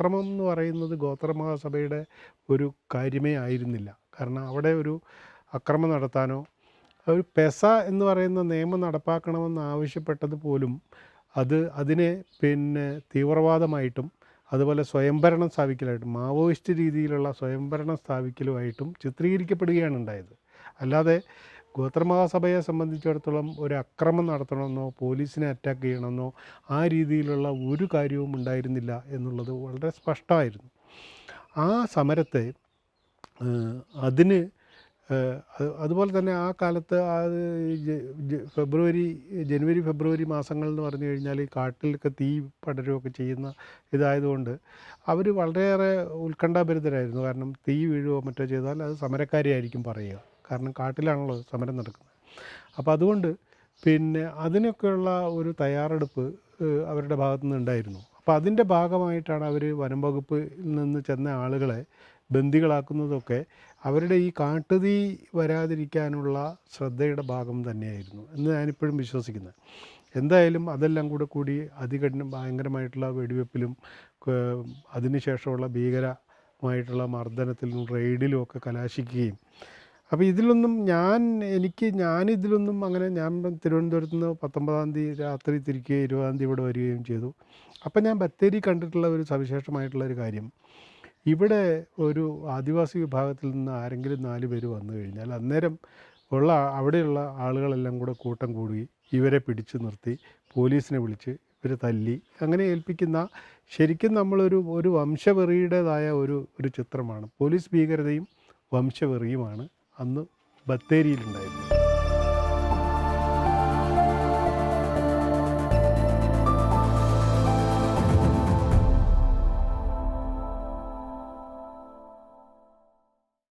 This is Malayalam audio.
അക്രമം എന്ന് പറയുന്നത് ഗോത്രമഹാസഭയുടെ ഒരു കാര്യമേ ആയിരുന്നില്ല. കാരണം അവിടെ ഒരു അക്രമം നടത്താനോ ഒരു പെസ എന്ന് പറയുന്ന നിയമം നടപ്പാക്കണമെന്ന് ആവശ്യപ്പെട്ടത് പോലും അത് അതിനെ പിന്നെ തീവ്രവാദമായിട്ടും അതുപോലെ സ്വയംഭരണം സ്ഥാപിക്കലായിട്ടും മാവോയിസ്റ്റ് രീതിയിലുള്ള സ്വയംഭരണം സ്ഥാപിക്കലുമായിട്ടും ചിത്രീകരിക്കപ്പെടുകയാണ് ഉണ്ടായത്. അല്ലാതെ ഗോത്രമഹാസഭയെ സംബന്ധിച്ചിടത്തോളം ഒരു അക്രമം നടത്തണമെന്നോ പോലീസിനെ അറ്റാക്ക് ചെയ്യണമെന്നോ ആ രീതിയിലുള്ള ഒരു കാര്യവും ഉണ്ടായിരുന്നില്ല എന്നുള്ളത് വളരെ സ്പഷ്ടമായിരുന്നു. ആ സമരത്തെ അതിന് അതുപോലെ തന്നെ ആ കാലത്ത് ജ- ഫെബ്രുവരി ജനുവരി ഫെബ്രുവരി മാസങ്ങൾ എന്ന് പറഞ്ഞു കഴിഞ്ഞാൽ ഈ കാട്ടിലൊക്കെ തീ പടരുകയൊക്കെ ചെയ്യുന്ന ഇതായതുകൊണ്ട് അവർ വളരെയേറെ ഉത്കണ്ഠാഭരിതരായിരുന്നു. കാരണം തീ വീഴുകയോ മറ്റോ ചെയ്താൽ അത് സമരക്കാരിയായിരിക്കും പറയുക. കാരണം കാട്ടിലാണല്ലോ സമരം നടക്കുന്നത്. അപ്പോൾ അതുകൊണ്ട് പിന്നെ അതിനൊക്കെയുള്ള ഒരു തയ്യാറെടുപ്പ് അവരുടെ ഭാഗത്തു നിന്ന് ഉണ്ടായിരുന്നു. അപ്പോൾ അതിന്റെ ഭാഗമായിട്ടാണ് അവർ വനം വകുപ്പിൽ നിന്ന് ചെന്ന ആളുകളെ ബന്ദികളാക്കുന്നതൊക്കെ അവരുടെ ഈ കാട്ടുതീ വരാതിരിക്കാനുള്ള ശ്രദ്ധയുടെ ഭാഗം തന്നെയായിരുന്നു എന്ന് ഞാനിപ്പോഴും വിശ്വസിക്കുന്നത്. എന്തായാലും അതെല്ലാം കൂടെ കൂടി അതികഠിനം ഭയങ്കരമായിട്ടുള്ള വെടിവെപ്പിലും അതിനുശേഷമുള്ള ഭീകരമായിട്ടുള്ള മർദ്ദനത്തിലും റെയ്ഡിലും ഒക്കെ കലാശിക്കുകയും അപ്പോൾ ഇതിലൊന്നും ഞാൻ എനിക്ക് ഞാനിതിലൊന്നും അങ്ങനെ ഞാൻ തിരുവനന്തപുരത്ത് നിന്ന് പത്തൊമ്പതാം തീയതി രാത്രി തിരിക്കുകയും ഇരുപതാം തീയതി ഇവിടെ വരികയും ചെയ്തു. അപ്പം ഞാൻ ബത്തേരി കണ്ടിട്ടുള്ള ഒരു സവിശേഷമായിട്ടുള്ള ഒരു കാര്യം. ഇവിടെ ഒരു ആദിവാസി വിഭാഗത്തിൽ നിന്ന് ആരെങ്കിലും നാല് പേര് വന്നു കഴിഞ്ഞാൽ അന്നേരം ഉള്ള അവിടെയുള്ള ആളുകളെല്ലാം കൂടെ കൂട്ടം കൂടി ഇവരെ പിടിച്ചു നിർത്തി പോലീസിനെ വിളിച്ച് ഇവരെ തല്ലി അങ്ങനെ ഏൽപ്പിക്കുന്ന ശരിക്കും നമ്മളൊരു ഒരു വംശവെറിയുടേതായ ഒരു ഒരു ചിത്രമാണ്. പോലീസ് ഭീകരതയും വംശവെറിയുമാണ്. അന്ന് ബത്തേരിയിലുണ്ടായിരുന്നത്